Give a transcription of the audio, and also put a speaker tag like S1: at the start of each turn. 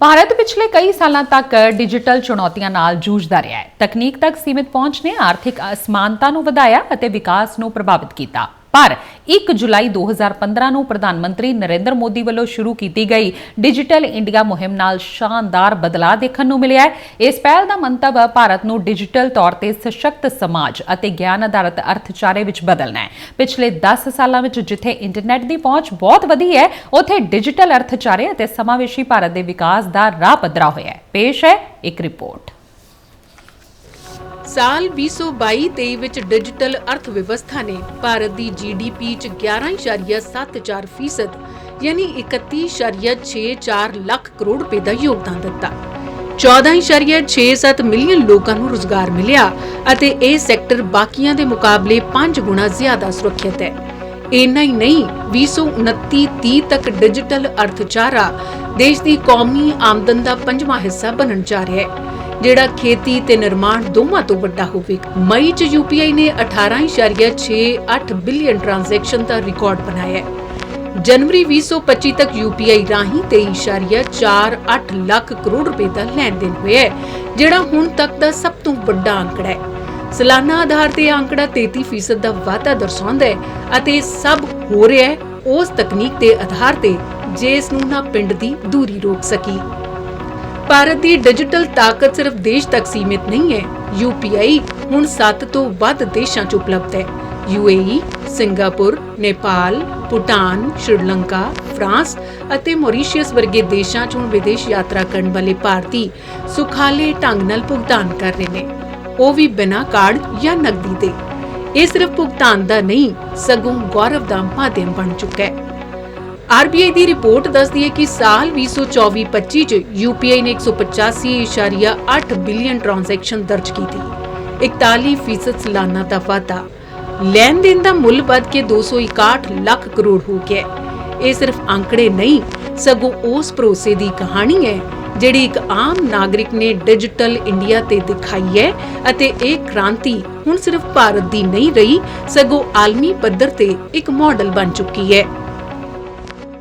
S1: ਭਾਰਤ ਪਿਛਲੇ ਕਈ ਸਾਲਾਂ ਤੱਕ ਡਿਜੀਟਲ ਚੁਣੌਤੀਆਂ ਨਾਲ ਜੂਝਦਾ ਰਿਹਾ ਹੈ। ਤਕਨੀਕ ਤੱਕ ਸੀਮਿਤ ਪਹੁੰਚ ਨੇ ਆਰਥਿਕ ਅਸਮਾਨਤਾ ਨੂੰ ਵਧਾਇਆ ਅਤੇ ਵਿਕਾਸ ਨੂੰ ਪ੍ਰਭਾਵਿਤ ਕੀਤਾ। ਪਰ 1 ਜੁਲਾਈ 2015 ਨੂੰ ਪ੍ਰਧਾਨ ਮੰਤਰੀ ਨਰਿੰਦਰ ਮੋਦੀ ਵੱਲੋਂ ਸ਼ੁਰੂ ਕੀਤੀ ਗਈ ਡਿਜੀਟਲ ਇੰਡੀਆ ਮੁਹਿੰਮ ਨਾਲ ਸ਼ਾਨਦਾਰ ਬਦਲਾਅ ਦੇਖਣ ਨੂੰ ਮਿਲਿਆ ਹੈ। ਇਸ ਪਹਿਲ ਦਾ ਮੰਤਵ ਭਾਰਤ ਨੂੰ ਡਿਜੀਟਲ ਤੌਰ ਤੇ ਸਸ਼ਕਤ ਸਮਾਜ ਅਤੇ ਗਿਆਨ ਆਧਾਰਿਤ ਅਰਥਚਾਰੇ ਵਿੱਚ ਬਦਲਣਾ ਹੈ। ਪਿਛਲੇ 10 ਸਾਲਾਂ ਵਿੱਚ ਜਿੱਥੇ ਇੰਟਰਨੈਟ ਦੀ ਪਹੁੰਚ ਬਹੁਤ ਵਧੀ ਹੈ, ਉੱਥੇ ਡਿਜੀਟਲ ਅਰਥਚਾਰੇ ਅਤੇ ਸਮਾਵੇਸ਼ੀ ਭਾਰਤ ਦੇ ਵਿਕਾਸ ਦਾ ਰਾਹ ਪੱਧਰਾ ਹੋਇਆ ਹੈ। ਪੇਸ਼ ਹੈ ਇੱਕ ਰਿਪੋਰਟ।
S2: ਸਾਲ 2022-23 ਵਿੱਚ ਡਿਜੀਟਲ ਅਰਥ ਵਿਵਸਥਾ ਨੇ ਭਾਰਤ ਦੀ ਜੀਡੀਪੀ ਚ 11.74% ਯਾਨੀ 31.64 ਲੱਖ ਕਰੋੜ ਰੁਪਏ ਦਾ ਯੋਗਦਾਨ ਦਿੱਤਾ। 14.67 ਮਿਲੀਅਨ ਲੋਕਾਂ ਨੂੰ ਰੁਜ਼ਗਾਰ ਮਿਲਿਆ ਅਤੇ ਇਹ ਸੈਕਟਰ ਬਾਕੀਆਂ ਦੇ ਮੁਕਾਬਲੇ 5 ਗੁਣਾ ਜ਼ਿਆਦਾ ਸੁਰੱਖਿਅਤ ਹੈ। ਇੰਨਾ ਹੀ ਨਹੀਂ 2029-30 ਤੱਕ ਡਿਜੀਟਲ ਅਰਥਚਾਰਾ ਦੇਸ਼ ਦੀ ਕੌਮੀ ਆਮਦਨ ਦਾ ਪੰਜਵਾਂ ਹਿੱਸਾ ਬਣਨ ਜਾ ਰਿਹਾ ਹੈ। ਜਿਹੜਾ ਖੇਤੀ ਤੇ ਨਿਰਮਾਣ ਦੋਵਾਂ ਤੋਂ ਵੱਡਾ ਹੋਵੇਗਾ ਮਈ ਚ ਯੂਪੀਆਈ ਨੇ 18.68 ਬਿਲੀਅਨ ਟ੍ਰਾਂਜੈਕਸ਼ਨ ਦਾ ਰਿਕਾਰਡ ਬਣਾਇਆ ਹੈ। ਜਨਵਰੀ 2025 ਤੱਕ ਯੂਪੀਆਈ ਰਾਹੀਂ 23.48 ਲੱਖ ਕਰੋੜ ਰੁਪਏ ਦਾ ਲੈਣ ਦੇਣ ਹੋਇਆ ਹੈ, ਜਿਹੜਾ ਹੁਣ ਤੱਕ ਦਾ ਸਭ ਤੋਂ ਵੱਡਾ ਅੰਕੜਾ ਹੈ। ਸਾਲਾਨਾ ਆਧਾਰ ਤੇ ਅੰਕੜਾ 33% ਦਾ ਵਾਧਾ ਦਰਸਾਉਂਦਾ ਹੈ ਅਤੇ ਇਹ ਸਭ ਹੋ ਰਿਹਾ ਹੈ, ਉਸ ਤਕਨੀਕ ਦੇ ਆਧਾਰ ਤੇ ਜਿਸ ਨੂੰ ਨਾ ਪਿੰਡ ਦੀ ਦੂਰੀ ਰੋਕ ਸਕੀ। ਭਾਰਤ ਦੀ ਡਿਜੀਟਲ ਤਾਕਤ ਸਿਰਫ ਦੇਸ਼ ਤੱਕ ਸੀਮਿਤ ਨਹੀਂ ਹੈ। ਯੂਪੀਆਈ ਹੁਣ 7 ਤੋਂ ਵੱਧ ਦੇਸ਼ਾਂ 'ਚ ਉਪਲਬਧ ਹੈ। UAE Singapore, Nepal, Bhutan, Sri Lanka, France ਅਤੇ ਮੌਰੀਸ਼ੀਅਸ ਵਰਗੇ ਦੇਸ਼ਾਂ 'ਚ ਹੁਣ ਵਿਦੇਸ਼ ਯਾਤਰਾ ਕਰਨ ਵਾਲੇ ਭਾਰਤੀ ਸੁਖਾਲੇ ਢੰਗ ਨਾਲ ਭੁਗਤਾਨ ਕਰ ਰਹੇ ਨੇ। ਉਹ ਵੀ ਬਿਨਾਂ ਕਾਰਡ ਜਾਂ ਨਕਦੀ ਦੇ। ਇਹ ਸਿਰਫ ਭੁਗਤਾਨ ਦਾ ਨਹੀਂ, ਸਗੋਂ ਗੌਰਵ ਦਾ ਮਾਧਿਅਮ ਬਣ ਚੁੱਕਾ ਹੈ। ਆਰਬੀਆਈ ਦੀ ਰਿਪੋਰਟ ਦੱਸਦੀ ਹੈ ਕਿ ਸਾਲ 2024-25 ਚ ਯੂਪੀਆਈ ਨੇ 185.8 ਬਿਲੀਅਨ ਟ੍ਰਾਂਜੈਕਸ਼ਨ ਦਰਜ ਕੀਤੀ। 41% ਸਾਲਾਨਾ ਦਾ ਵਾਧਾ। ਲੈਣ ਦੇਣ ਦਾ ਮੁੱਲ ਵੱਧ ਕੇ 261 ਲੱਖ ਕਰੋੜ ਹੋ ਗਿਆ ਇਹ ਸਿਰਫ ਅੰਕੜੇ ਨਹੀਂ, ਸਗੋਂ ਉਸ ਭਰੋਸੇ ਦੀ ਕਹਾਣੀ ਹੈ, ਜਿਹੜੀ ਇੱਕ ਆਮ ਨਾਗਰਿਕ ਨੇ ਡਿਜੀਟਲ ਇੰਡੀਆ ਤੇ ਦਿਖਾਈ ਹੈ ਅਤੇ ਇਹ ਕ੍ਰਾਂਤੀ ਹੁਣ ਸਿਰਫ ਭਾਰਤ ਦੀ ਨਹੀਂ ਰਹੀ, ਸਗੋਂ ਆਲਮੀ ਪੱਧਰ ਤੇ ਇੱਕ ਮਾਡਲ ਬਣ ਚੁੱਕੀ ਹੈ।